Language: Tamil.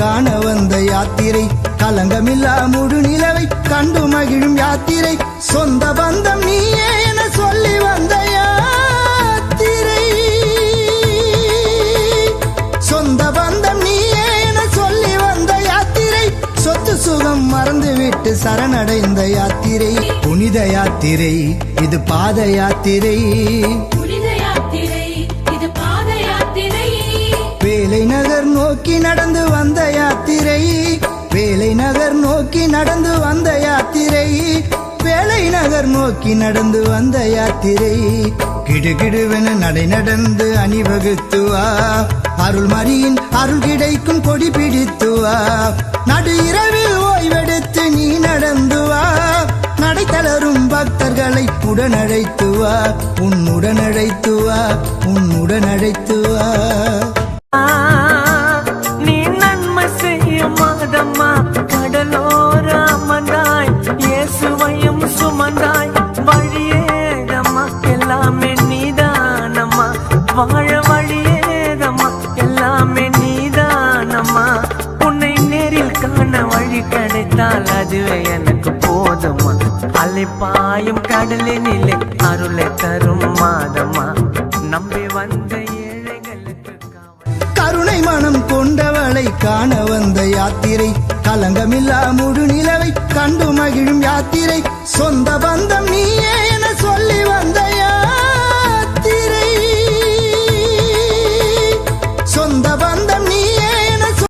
காண வந்த யாத்திரை கலங்கமில்லா முழு நிலவை கண்டு மகிழும் யாத்திரை. சொந்த பந்தம் நீயே என சொல்லி வந்த யாத்திரை. சொந்த பந்தம் நீயே என சொல்லி வந்த யாத்திரை. சொத்து சுகம் மறந்துவிட்டு சரணடைந்த யாத்திரை. புனித யாத்திரை இது பாத யாத்திரை. நோக்கி நடந்து வந்த யாத்திரை. வேலை நகர் நோக்கி நடந்து வந்த யாத்திரை. வேலை நகர் நோக்கி நடந்து வந்த யாத்திரை. கிடுகிடுவென நடை நடந்து அணிவகுத்துவா. அருள் அருள்மரியின் அருள் கிடைக்கும் கொடி பிடித்துவா. நடு இரவில் ஓய்வெடுத்து நீ நடந்துவா. நடை தளரும் பக்தர்களை உடனழைத்துவா. உன்னுடன் அழைத்துவா. உன்னுடன் அழைத்துவா. இயேசுவையும் சுமந்தாய் வழியேதம்மா எல்லாமே நீதானம்மா. வாழ வழியேதம்மா எல்லாமே நீதானம்மா. உன்னை நேரில் காண வழி கிடைத்தால் அதுவே எனக்கு போதுமா அலைப்பாயும் கடலினிலே அருளை தரும் மாதம்மா. நம்பி வந்த ஏழைகளுக்கு கருணை மனம் கொண்டவளை காண வந்த யாத்திரை கலங்கமில்லா முழு நிலவை கண்டு மகிழும் யாத்திரை. சொந்த பந்தம்